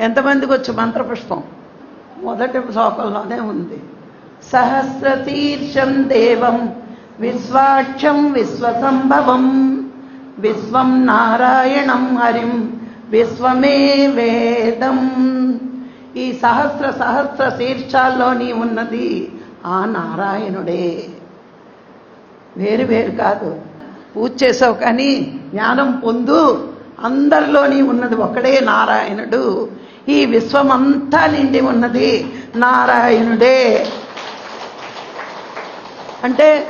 ఎంతమందికి వచ్చి మంత్రపుష్పం? మొదటి శ్లోకంలోనే ఉంది. సహస్రతీర్షం దేవం విశ్వాక్షం విశ్వసంభవం విశ్వం నారాయణం హరిం విశ్వమే వేదం. ఈ సహస్ర సహస్ర శీర్షాల్లోని ఉన్నది ఆ నారాయణుడే. వేరు వేరు కాదు. పూజ చేసావు కానీ జ్ఞానం పొందు అందరిలోని ఉన్నది ఒకడే నారాయణుడు. ఈ విశ్వమంతా నిండి ఉన్నది నారాయణుడే. అంటే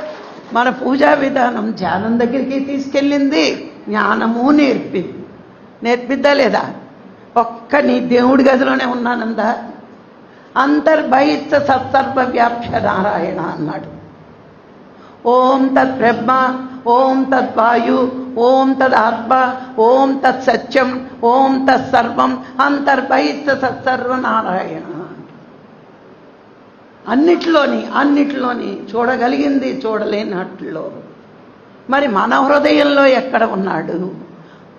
మన పూజా విధానం ధ్యానం దగ్గరికి తీసుకెళ్ళింది జ్ఞానము నేర్పింది. నేర్పిద్దా లేదా? ఒక్క నీ దేవుడి గదిలోనే ఉన్నానందా? అంతర్బహిష్ట సత్సర్వ వ్యాప్య నారాయణ అన్నాడు. ఓం తత్ బ్రహ్మ ఓం తత్వాయు ఓం తదాత్మ ఓం తత్ సత్యం ఓం తత్సర్వం అంతర్బహిష్ట సత్సర్వ నారాయణ అన్నిట్లోని అన్నిట్లోని చూడగలిగింది చూడలేనట్లో. మరి మన హృదయంలో ఎక్కడ ఉన్నాడు?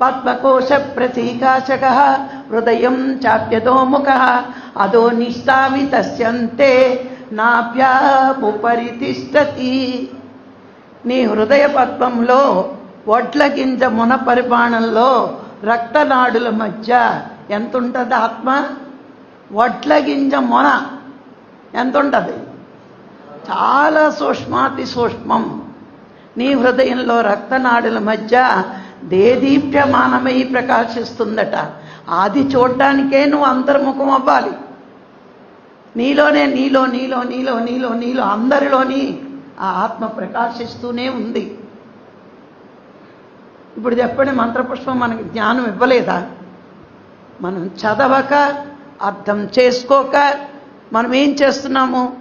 పద్మకోశ ప్రతీకాశక హృదయం చాప్యదోముఖ అదో నిష్టావి తస్యంతే నాభ్యాముపరి నీ హృదయ పద్మంలో వడ్ల గింజ మున పరిమాణంలో రక్తనాడుల మధ్య ఎంత ఉంటుంది ఆత్మ? వడ్ల గింజ మొన. ఎంత ఉంటుంది చాలా సూక్ష్మాతి సూక్ష్మం. నీ హృదయంలో రక్తనాడుల మధ్య దేదీప్యమానమై ప్రకాశిస్తుందట. అది చూడటానికే నువ్వు అంతర్ముఖం అవ్వాలి. నీలోనే నీలో నీలో నీలో నీలో నీలో అందరిలోని ఆ ఆత్మ ప్రకాశిస్తూనే ఉంది. ఇప్పుడు చెప్పండి మంత్రపుష్పం మనకి జ్ఞానం ఇవ్వలేదా? మనం చదవక అర్థం చేసుకోక మనం ఏం చేస్తున్నాము?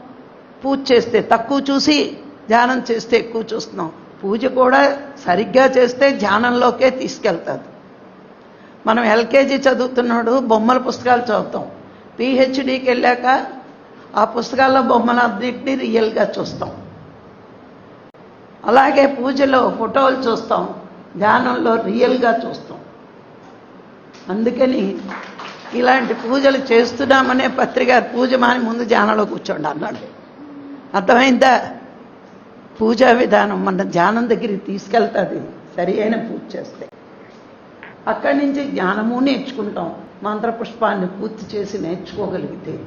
పూజ చేస్తే తక్కువ చూసి ధ్యానం చేస్తే ఎక్కువ చూస్తున్నాం. పూజ కూడా సరిగ్గా చేస్తే ధ్యానంలోకే తీసుకెళ్తుంది. మనం ఎల్కేజీ చదువుతున్నాడు బొమ్మల పుస్తకాలు చదువుతాం. పిహెచ్డికి వెళ్ళాక ఆ పుస్తకాల్లో బొమ్మల అన్నింటినీ రియల్గా చూస్తాం. అలాగే పూజలో ఫోటోలు చూస్తాం. ధ్యానంలో రియల్గా చూస్తాం. అందుకని ఇలాంటి పూజలు చేస్తున్నామనే పత్రిక పూజ మాని ముందు ధ్యానంలో కూర్చోండి అన్నాడు. అర్థమైందా? పూజా విధానం మన ధ్యానం దగ్గరికి తీసుకెళ్తుంది. సరి అయిన పూజ చేస్తే. అక్కడి నుంచి జ్ఞానము నేర్చుకుంటాం. మంత్రపుష్పాన్ని పూర్తి చేసి నేర్చుకోగలిగితే.